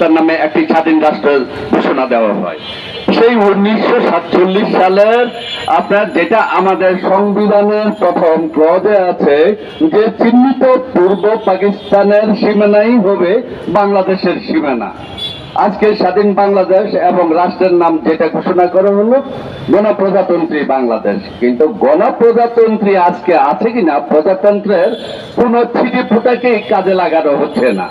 পাকিস্তান নামে একটি স্বাধীন রাষ্ট্রের ঘোষণা দেওয়া হয়। সেই উনিশশো সাতচল্লিশ সালের আপনার যেটা আমাদের সংবিধানের প্রথম ক্লজে আছে, যে চিহ্নিত পূর্ব পাকিস্তানের সীমানাই হবে বাংলাদেশের সীমানা। আজকে স্বাধীন বাংলাদেশ এবং রাষ্ট্রের নাম যেটা ঘোষণা করা হলো, গণপ্রজাতন্ত্রী বাংলাদেশ। কিন্তু গণপ্রজাতন্ত্রী আজকে আছে কিনা, প্রজাতন্ত্রের কোন ছিটি ফুটাকেই কাজে লাগানো হচ্ছে না।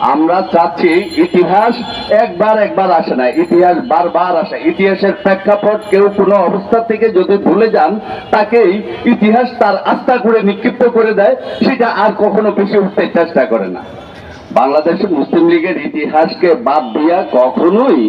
আমরা চাচ্ছি ইতিহাস একবার একবার আসে না, ইতিহাস বারবার আসে। ইতিহাসের প্রেক্ষাপট কেউ কোনো অবস্থা থেকে যদি ভুলে যান, তাকেই ইতিহাস তার আস্থা করে নিক্ষিপ্ত করে দেয়, সেটা আর কখনো বেশি উঠতে চেষ্টা করে না। বাংলাদেশের মুসলিম লীগের ইতিহাসকে বাদ দিয়া কখনোই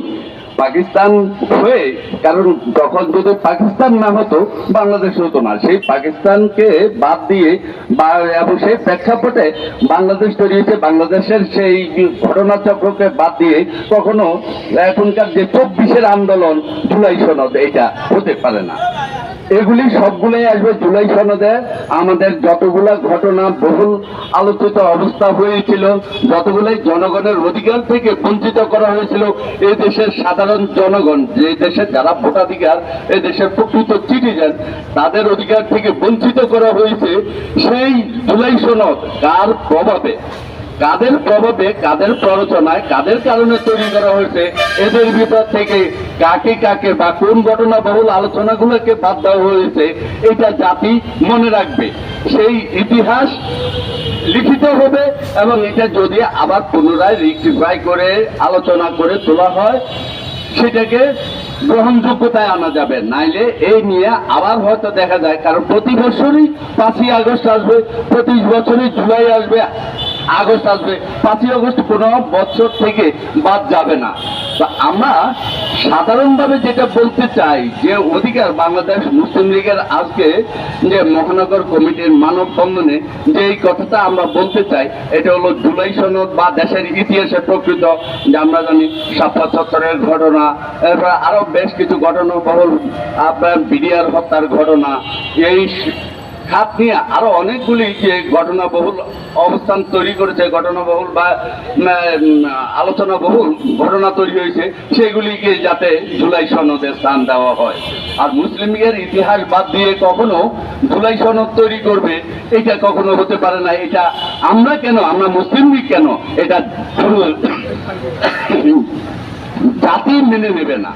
পাকিস্তান হয়ে কারণ তখন যদি পাকিস্তান না হতো, বাংলাদেশ হতো না। সেই পাকিস্তানকে বাদ দিয়ে বা- এবং সেই প্রেক্ষাপটে বাংলাদেশ তৈরি হয়েছে। বাংলাদেশের সেই ঘটনাচক্রকে বাদ দিয়ে কখনো এখনকার যে চব্বিশের আন্দোলন ধুলাই সনদ, এটা হতে পারে না। এগুলি সবগুলোই আসবে জুলাই সনদে। আমাদের যতগুলা ঘটনা বহুল আলোচিত অবস্থা হয়েছিল, যতগুলাই জনগণের অধিকার থেকে বঞ্চিত করা হয়েছিল, এই দেশের সাধারণ জনগণ, যে দেশের যারা ভোটাধিকার, এই দেশের প্রকৃত সিটিজেন তাদের অধিকার থেকে বঞ্চিত করা হয়েছে সেই জুলাই সনদ কার প্রভাবে। কাদের প্রভাবে, কাদের প্ররোচনায়, কাদের কারণে তৈরি করা হয়েছে, এদের ভিতর থেকে কাকে কাকে বা কোন ঘটনা বহুল আলোচনাগুলোকে বাদ দেওয়া হয়েছে, এটা জাতি মনে রাখবে। সেই ইতিহাস লিখিত হবে এবং এটা যদি আবার পুনরায় রিক্টিফাই করে, আলোচনা করে তোলা হয়, সেটাকে গ্রহণযোগ্যতায় আনা যাবে। নাইলে এই নিয়ে আবার হয়তো দেখা যায়, কারণ প্রতি বছরই পাঁচই আগস্ট আসবে প্রতি বছরই জুলাই আসবে। আগস্ট আসবে। পাঁচই আগস্ট কোনো বছর থেকে বাদ যাবে না। আমরা সাধারণভাবে যেটা বলতে চাই, যে অধিকার বাংলাদেশ মুসলিম লীগের আজকে যে মহানগর কমিটির মানব বন্ধনে যে এই কথাটা আমরা বলতে চাই, এটা হলো জুলাই সনদ বা দেশের ইতিহাসে প্রকৃত, যে আমরা জানি সাপ্তাহ চত্বরের ঘটনা, এরপর আরও বেশ কিছু ঘটনা বহুল আপনার বিডিআর হত্যার ঘটনা, এই খাত নিয়ে আরও অনেকগুলি যে ঘটনা বহুল অবস্থান তৈরি করেছে ঘটনা বহুল বা আলোচনা বহুল ঘটনা তৈরি হয়েছে, সেগুলিকে যাতে জুলাই সনদে স্থান দেওয়া হয়। আর মুসলিম লীগের ইতিহাস বাদ দিয়ে কখনো জুলাই সনদ তৈরি করবে, এটা কখনো হতে পারে না। এটা আমরা কেন, আমরা মুসলিম লীগ কেন এটা জাতি মেনে নেবে না?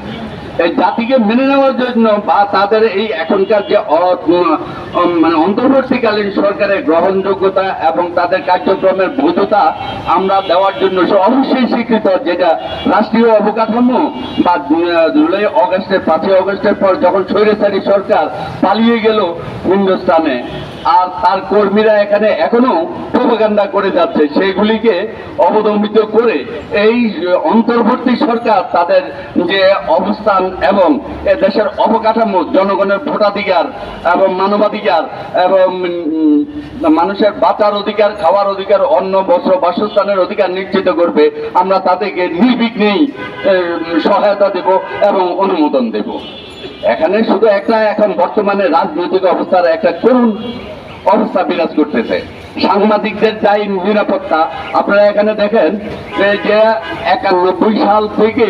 এই জাতিকে মেনে নেওয়ার জন্য বা তাদের এই এখনকার যে মানে অন্তর্বর্তীকালীন সরকারের গ্রহণযোগ্যতা এবং তাদের কার্যক্রমের বৈধতা আমরা দেওয়ার জন্য সে অবশ্যই স্বীকৃত, যেটা রাষ্ট্রীয় অবকাঠামো বা জুলাই অগস্টের, পাঁচই অগস্টের পর যখন স্বৈরাচারী সরকার পালিয়ে গেল হিন্দুস্তানে আর তার কর্মীরা এখানে এখনও প্রোপাগান্ডা করে যাচ্ছে, সেগুলিকে অবদমিত করে এই অন্তর্বর্তী সরকার তাদের যে অবস্থান এবং এ দেশের অবকাঠামো, জনগণের ভোটাধিকার এবং মানবাধিকার এবং মানুষের বাঁচার অধিকার, খাওয়ার অধিকার, অন্ন, বস্ত্র, বাসস্থানের অধিকার নিশ্চিত করবে। আমরা তাদেরকে নির্বিঘ্নেই সহায়তা দেব এবং অনুমোদন দেব। এখানে শুধু একটা এখন বর্তমানে রাজনৈতিক অবস্থার একটা করুণ অবস্থা বিরাজ করতেছে। সাংবাদিকদের চাই নিরাপত্তা। আপনারা এখানে দেখেন যে যে একানব্বই সাল থেকে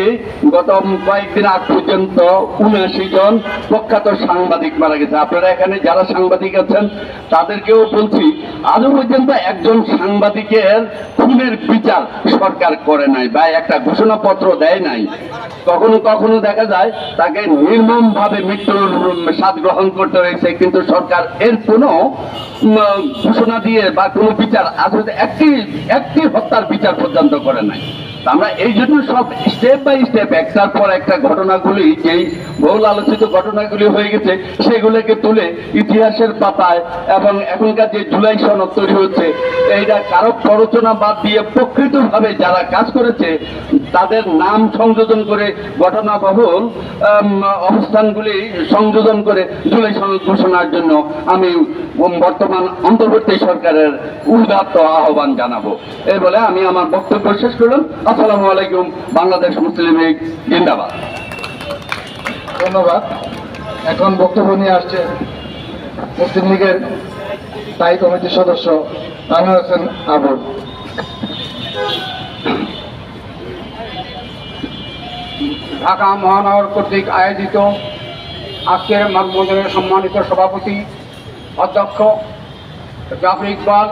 গত কয়েকদিন আগ পর্যন্ত উনআশি জন প্রখ্যাত সাংবাদিক মারা গেছে। আপনারা এখানে যারা সাংবাদিক আছেন, তাদেরকেও বলছি, আজও পর্যন্ত একজন সাংবাদিকের খুনের বিচার সরকার করে নাই বা একটা ঘোষণাপত্র দেয় নাই। কখনো কখনো দেখা যায়, তাকে নির্মম ভাবে মৃত্যুর স্বাদ গ্রহণ করতে হয়েছে, কিন্তু সরকার এর কোনো ঘোষণা দিয়ে বা কোনো বিচার আদালতে একটি একটি হত্যার বিচার পর্যন্ত করে নাই। আমরা এই জন্য সব স্টেপ বাই স্টেপ একটার পর একটা ঘটনাগুলি যেই বহুল আলোচিত ঘটনাগুলি হয়ে গেছে সেগুলোকে তুলে ইতিহাসের পাতায় এবং এখনকার যে জুলাই সনদ তৈরি হচ্ছে এইটা কারও প্ররোচনা বাদ দিয়ে প্রকৃতভাবে যারা কাজ করেছে তাদের নাম সংযোজন করে ঘটনাবহুল আম, অবস্থানগুলি সংযোজন করে জুলাই সনদ ঘোষণার জন্য আমি বর্তমান অন্তর্বর্তী সরকারের উদাত্ত আহ্বান জানাব। এই বলে আমি আমার বক্তব্য শেষ করলাম। আসসালামু আলাইকুম বাংলাদেশ মুসলিম লীগ জিন্দাবাদ। ধন্যবাদ। এখন বক্তব্য নিয়ে আসছে মুসলিম লীগের স্থায়ী কমিটির সদস্য আনোয়ার হোসেন আবুল ঢাকা মহানগর কর্তৃক আয়োজিত আজকের মানববন্ধনের সম্মানিত সভাপতি অধ্যক্ষ জাফর ইকবাল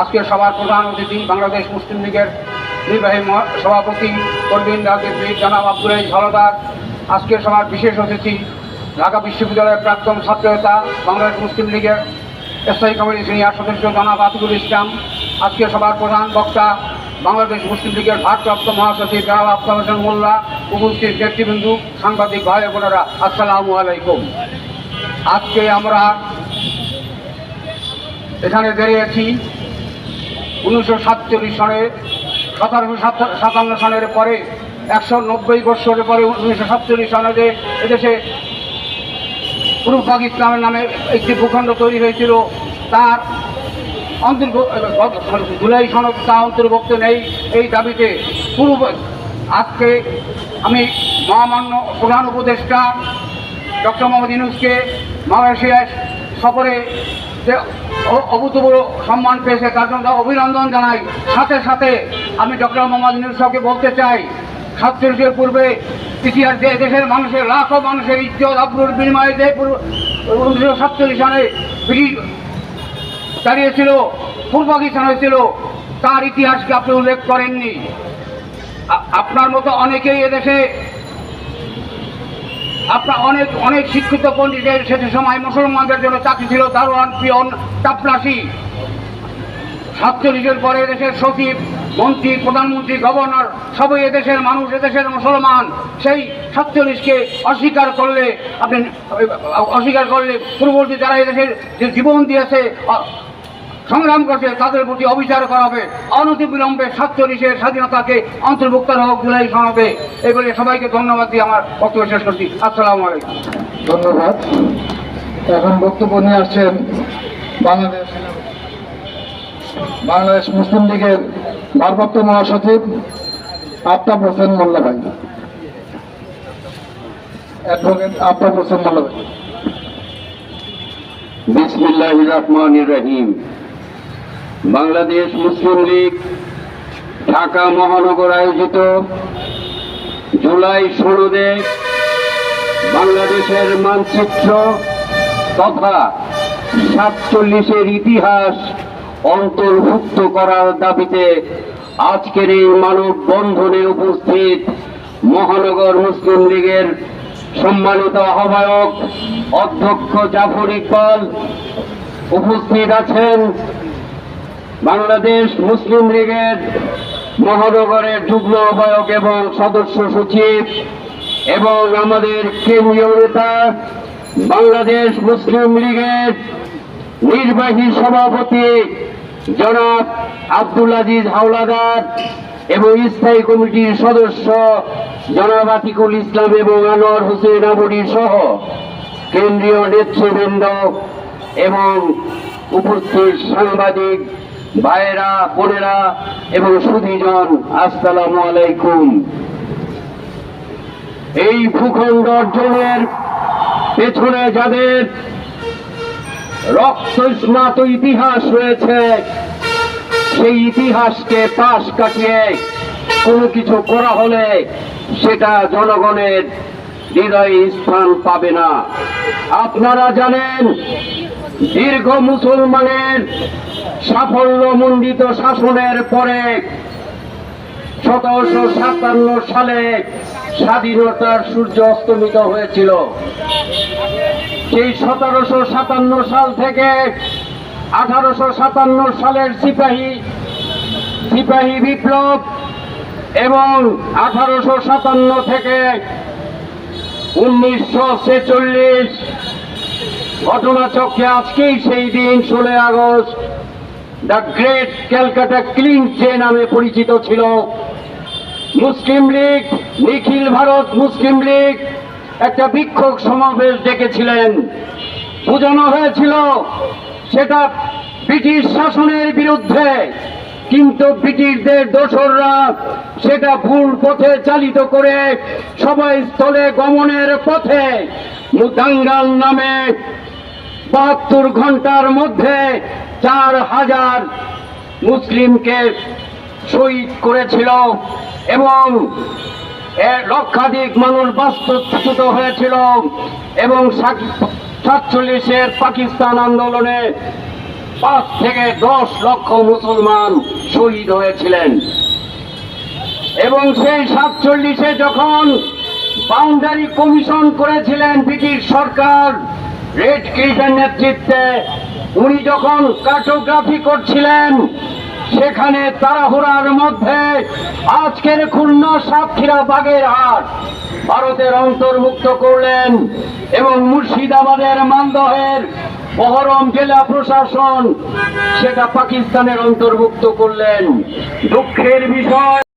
আজকের সভার প্রধান অতিথি বাংলাদেশ মুসলিম লীগের নির্বাহী সভাপতি কর্মীন রাজনীতিবিদ জনাব আব্দুল হলদার, আজকের সভার বিশেষ অতিথি ঢাকা বিশ্ববিদ্যালয়ের প্রাক্তন ছাত্রনেতা বাংলাদেশ মুসলিম লীগের স্থায়ী কমিটির সিনিয়র সদস্য জনাব আতিকুল ইসলাম, আজকের সভার প্রধান বক্তা বাংলাদেশ মুসলিম লীগের ভারপ্রাপ্ত মহাসচিব জনাব আফতাব হোসেন মোল্লা, উপস্থিত ব্যক্তিবিন্দু সাংবাদিক ভাই বোনেরা, আসসালামু আলাইকুম। আজকে আমরা এখানে দাঁড়িয়েছি উনিশশো সাতচল্লিশ সনে সতেরোশো সাতান্ন সনের পরে, একশো নব্বই বৎসরের পরে উনিশশো সাতচল্লিশ সনে এদেশে পূর্ব পাকিস্তানের নামে একটি ভূখণ্ড তৈরি হয়েছিল, তার অন্তর্ভুক্ত জুলাই সনদ তা অন্তর্ভুক্ত নেই। এই দাবিতে পূর্ব আজকে আমি মহামান্য প্রধান উপদেষ্টা ডক্টর মোহাম্মদ ইনুসকে মালয়েশিয়া সফরে যে অভূতপূর্ব সম্মান পেয়েছে, তার জন্য অভিনন্দন জানাই। সাথে সাথে আমি ডক্টর মোহাম্মদ ইনুসকে বলতে চাই সাতচল্লিশের পূর্বে ইতিহাস যে দেশের মানুষের, লাখো মানুষের ইজ্জত, আব্রুর বিনিময়ে যে উনিশশো সাতচল্লিশ সালে ব্রিটিশ দাঁড়িয়েছিল, পূর্ব পাকিস্তান হয়েছিল, তার ইতিহাসকে আপনি উল্লেখ করেননি। আপনার মতো অনেকেই এদেশে আপনার অনেক অনেক শিক্ষিত পণ্ডিতের সে সময় মুসলমানদের জন্য চাকরি ছিল দারোয়ান, পিয়ন, চাপলাসি। সাতচল্লিশের পরে দেশের সচিব, মন্ত্রী, প্রধানমন্ত্রী, গভর্নর, সবই এদেশের মানুষ, এদেশের মুসলমান। সেই সাতচল্লিশকে অস্বীকার করলে আপনি, অস্বীকার করলে পূর্ববর্তী যারা এদেশের যে জীবন দিয়েছে সংগ্রাম করছে তাদের প্রতি অবিচার করা হবে। অনতিবিলম্বে সাতচল্লিশের স্বাধীনতাকে অন্তর্ভুক্ত হোক জুলাই এই বলে সবাইকে ধন্যবাদ দিয়ে আমার বক্তব্য শেষ করছি। আসসালামু আলাইকুম। ধন্যবাদ। এখন বক্তব্য নিয়ে আসছেন বাংলাদেশ বাংলাদেশ মুসলিম লীগের ভারপ্রাপ্ত মহাসচিব আফতাব হোসেন মোল্লা ভাই। অ্যাডভোকেট আফতাব হোসেন মোল্লা ভাই। বিসমিল্লাহ রহমান রহিম। বাংলাদেশ মুসলিম লীগ, ঢাকা মহানগর আয়োজিত জুলাই ষোলোতে বাংলাদেশের মানচিত্র তথা সাতচল্লিশের ইতিহাস অন্তর্ভুক্ত করার দাবিতে আজকের এই মানব বন্ধনে উপস্থিত মহানগর মুসলিম লীগের সম্মানিত আহ্বায়ক অধ্যক্ষ জাফর ইকবাল উপস্থিত আছেন। বাংলাদেশ মুসলিম লীগের মহানগরের যুগ্ম আহ্বায়ক এবং সদস্য সচিব এবং আমাদের কেন্দ্রীয় নেতা বাংলাদেশ মুসলিম লীগের নির্বাহী সভাপতি জনাব আব্দুল আজিজ হাওলাদার এবং স্থায়ী কমিটির সদস্য জনাব আতিকুল ইসলাম এবং আনোয়ার হোসেন আবরি সহ কেন্দ্রীয় নেতৃবৃন্দ এবং উপস্থিত সাংবাদিক ভাইয়েরা, বোনেরা এবং সুধীজন, আসসালামু আলাইকুম। এই ভূখণ্ড অর্জনের পেছনে যাদের রক্ত স্নাত ইতিহাস রয়েছে, সেই ইতিহাসকে পাশ কাটিয়ে কোনো কিছু করা হলে সেটা জনগণের হৃদয়ে স্থান পাবে না। আপনারা জানেন, দীর্ঘ মুসলমানের সাফল্যমণ্ডিত শাসনের পরে সতেরোশো সাতান্ন সালে স্বাধীনতার সূর্য অস্তমিত হয়েছিল। সেই সতেরোশো সাতান্ন সাল থেকে আঠারোশো সাতান্ন সালের সিপাহী সিপাহী বিপ্লব এবং আঠারোশো সাতান্ন থেকে উনিশশো ছেচল্লিশ ঘটনাচক্রে আজকেই সেই দিন ষোলোই আগস্ট দ্য গ্রেট ক্যালকাটা ক্লিন ট্রে নামে পরিচিত ছিল। মুসলিম লীগ, নিখিল ভারত মুসলিম লীগ, একটা বিক্ষোভ সমাবেশ ডেকেছিলেন। বোঝানো হয়েছিল সেটা ব্রিটিশ শাসনের বিরুদ্ধে, কিন্তু ব্রিটিশদের দোসররা সেটা ভুল পথে চালিত করে সবাই স্থলে গমনের পথে মুদাঙ্গাল নামে বাহাত্তর ঘণ্টার মধ্যে চার হাজার মুসলিমকে শহীদ করেছিল এবং লক্ষাধিক মানুষ বাস্তুচ্যুত হয়েছিল এবং সাতচল্লিশের পাকিস্তান আন্দোলনে পাঁচ থেকে দশ লক্ষ মুসলমান শহীদ হয়েছিলেন। এবং সেই সাতচল্লিশে যখন বাউন্ডারি কমিশন করেছিলেন ব্রিটিশ সরকার রেড ক্লিফের নেতৃত্বে উনি যখন কার্টোগ্রাফি করছিলেন, সেখানে তাড়াহুড়ার মধ্যে আজকের খুলনা সাতক্ষীরা বাগের হাট ভারতের অন্তর্ভুক্ত করলেন এবং মুর্শিদাবাদের মালদহের বহরম জেলা প্রশাসন, সেটা পাকিস্তানের অন্তর্ভুক্ত করলেন। দুঃখের বিষয়